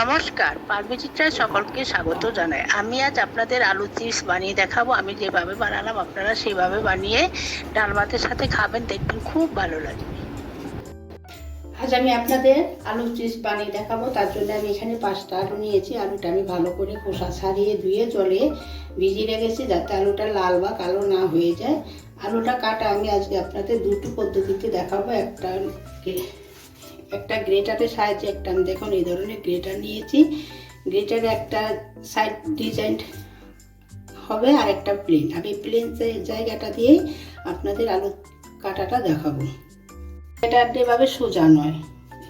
নমস্কার পারমিচিত্রায় সকলকে স্বাগত জানাই। আমি আজ আপনাদের আলু চিপস বানিয়ে দেখাবো। আমি যেভাবে বানালাম, আপনারা সেভাবে বানিয়ে ডাল ভাতের সাথে খাবেন, দেখবেন খুব ভালো লাগবে আজ আমি আপনাদের আলু চিপস বানিয়ে দেখাবো। তার জন্য আমি এখানে পাঁচটা আলু নিয়েছি। আলুটা আমি ভালো করে খোসা ছাড়িয়ে ধুয়ে জলে ভিজিয়ে রেখেছি যাতে আলুটা লাল বা কালো না হয়ে যায়। আলুটা কাটা আমি আজকে আপনাদের দুটো পদ্ধতিতে দেখাবো। একটা একটা গ্রেটারের সাহায্যে একটা, আমি দেখুন এই ধরনের গ্রেটার নিয়েছি। গ্রেটারে একটা সাইড ডিজাইন হবে আর একটা প্লেন। আমি প্লেন জায়গাটা দিয়েই আপনাদের আলু কাটাটা দেখাবো। এটা এভাবে সোজা নয়।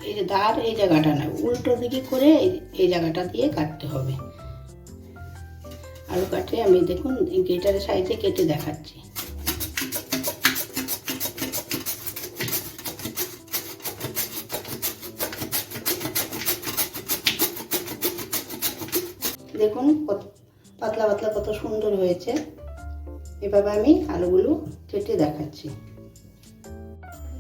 এই যে ধার, এই জায়গাটা নয়। উল্টো দিকে করে এই- জায়গাটা দিয়ে কাটতে হবে। আলু কাটে, আমি দেখুন গেটারের সাইজে কেটে দেখাচ্ছি। দেখুন পাতলা পাতলা কত সুন্দর হয়েছে। এভাবে আমি আলুগুলো কেটে দেখাচ্ছি।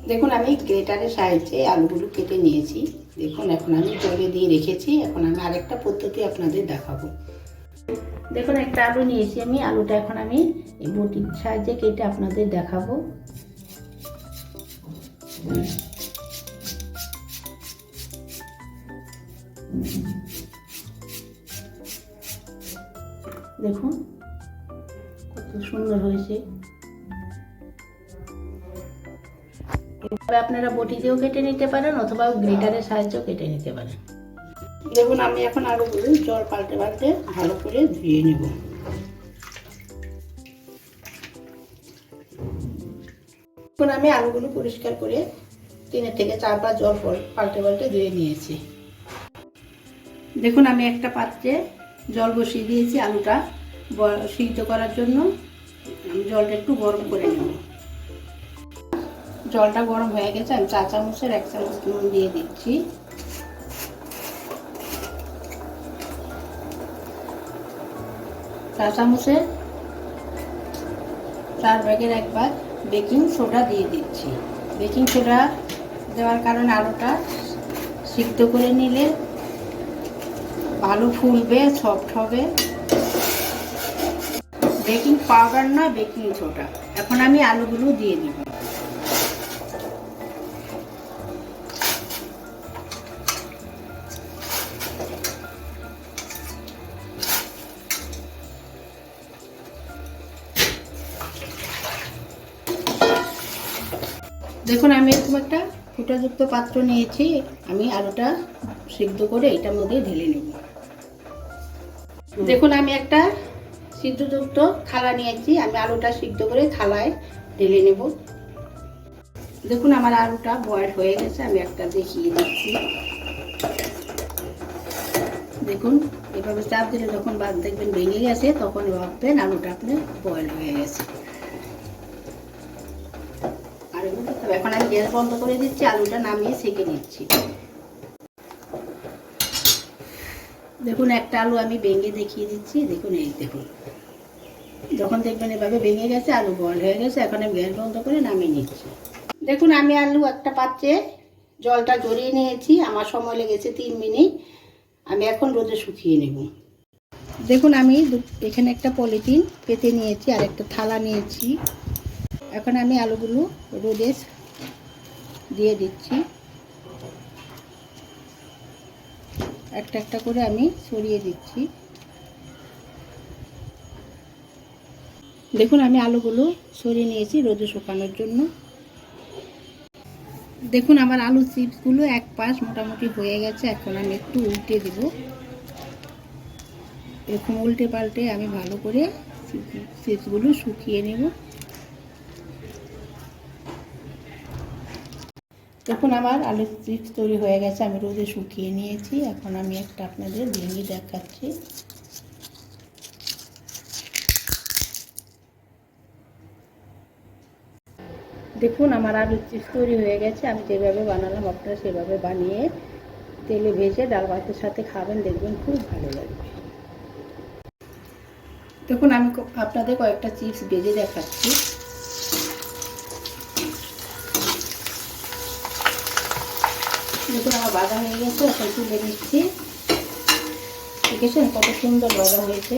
দেখুন, আমি গ্রেটারের সাহায্যে আলুগুলো কেটে নিয়েছি। দেখুন, এখন আমি জলে দিয়ে রেখেছি। এখন আমি আরেকটা পদ্ধতি আপনাদের দেখাবো। দেখুন, একটা আলু নিয়েছি আমি। আলুটা এখন আমি এই বটির সাহায্যে কেটে আপনাদের দেখাবো। দেখুন, কত সুন্দর হয়েছে। এভাবে আপনারা বটি দিয়েও কেটে নিতে পারেন অথবা গ্রেটারের সাহায্যেও কেটে নিতে পারেন। দেখুন, আমি এখন আলুগুলো জল পাল্টে পাল্টে ভালো করে ধুয়ে নেব। এখন আমি আলুগুলো পরিষ্কার করে তিনের থেকে চারবার জল পল- পাল্টে পাল্টে ধুয়ে নিয়েছি। দেখুন, আমি একটা পাত্রে জল বসিয়ে দিয়েছি আলুটা সিদ্ধ করার জন্য। আমি জলটা একটু গরম করে নেব। জলটা গরম হয়ে গেছে, আমি চা চামচের এক চামচ নুন দিয়ে দিচ্ছি। চা চামচের চার ব্যাগের এক ভাগ বেকিং সোডা দিয়ে দিচ্ছি। বেকিং সোডা দেওয়ার কারণে আলুটা সিদ্ধ করে নিলে ভালো ফুলবে সফট হবে বেকিং পাউডার না, বেকিং সোডা। এখন আমি আলুগুলো দিয়ে দিব। দেখুন, আমি এরকম একটা ফুটাযুক্ত পাত্র নিয়েছি। আমি আলুটা সিদ্ধ করে এটার মধ্যে ঢেলে নেব। দেখুন, আমি একটা সিদ্ধযুক্ত থালা নিয়েছি। আমি আলুটা সিদ্ধ করে থালায় ঢেলে নেব। দেখুন, আমার আলুটা বয়েল হয়ে গেছে। আমি একটা দেখিয়ে দিচ্ছি। দেখুন, এভাবে চাপ দিলে যখন বাদ দেখবেন ভেঙে গেছে, তখন ভাববেন আলুটা আপনার বয়েল হয়ে গেছে। আর। এখন আমি গ্যাস বন্ধ করে দিচ্ছি, আলুটা নামিয়ে সেঁকে নিচ্ছি। দেখুন, একটা আলু আমি ভেঙে দেখিয়ে দিচ্ছি, দেখুন এই দেখুন। যখন দেখবেন এভাবে ভেঙে গেছে, আলু বয়েল হয়ে গেছে, এখন আমি গ্যাস বন্ধ করে নামিয়ে নিচ্ছি। দেখুন, আমি আলু একটা পাত্রে জলটা জড়িয়ে নিয়েছি, আমার সময় লেগেছে তিন মিনিট। আমি এখন রোদে শুকিয়ে নেব। দেখুন, আমি এখানে একটা পলিথিন পেতে নিয়েছি, আর একটা থালা নিয়েছি। এখন আমি আলুগুলো রোদে দিয়ে দিচ্ছি। একটা একটা করে আমি সরিয়ে দিচ্ছি। দেখুন, আমি আলুগুলো সরিয়ে নিয়েছি রোদে শুকানোর জন্য। দেখুন, আমার আলু চিপসগুলো এক পাশ মোটামুটি হয়ে গেছে। এখন আমি একটু উল্টে দেব। এরকম উল্টে পাল্টে আমি ভালো করে চিপসগুলো শুকিয়ে নেব। দেখুন আমার আলু চিপস তৈরি হয়ে গেছে, আমি রোদে শুকিয়ে নিয়েছি। এখন আমি একটা আপনাদের ভেঙে দেখাচ্ছি। দেখুন, আমার আলু চিপস তৈরি হয়ে গেছে, আমি যেভাবে বানালাম, আপনারা সেভাবে বানিয়ে তেলে ভেজে ডাল ভাতের সাথে খাবেন, দেখবেন খুব ভালো লাগবে। দেখুন, আমি আপনাদের কয়েকটা চিপস ভেজে দেখাচ্ছি। দেখুন আমার বাদাম হয়ে গেছে ওটা তুলে দিচ্ছি দেখেছেন কত সুন্দর বাদাম হয়েছে।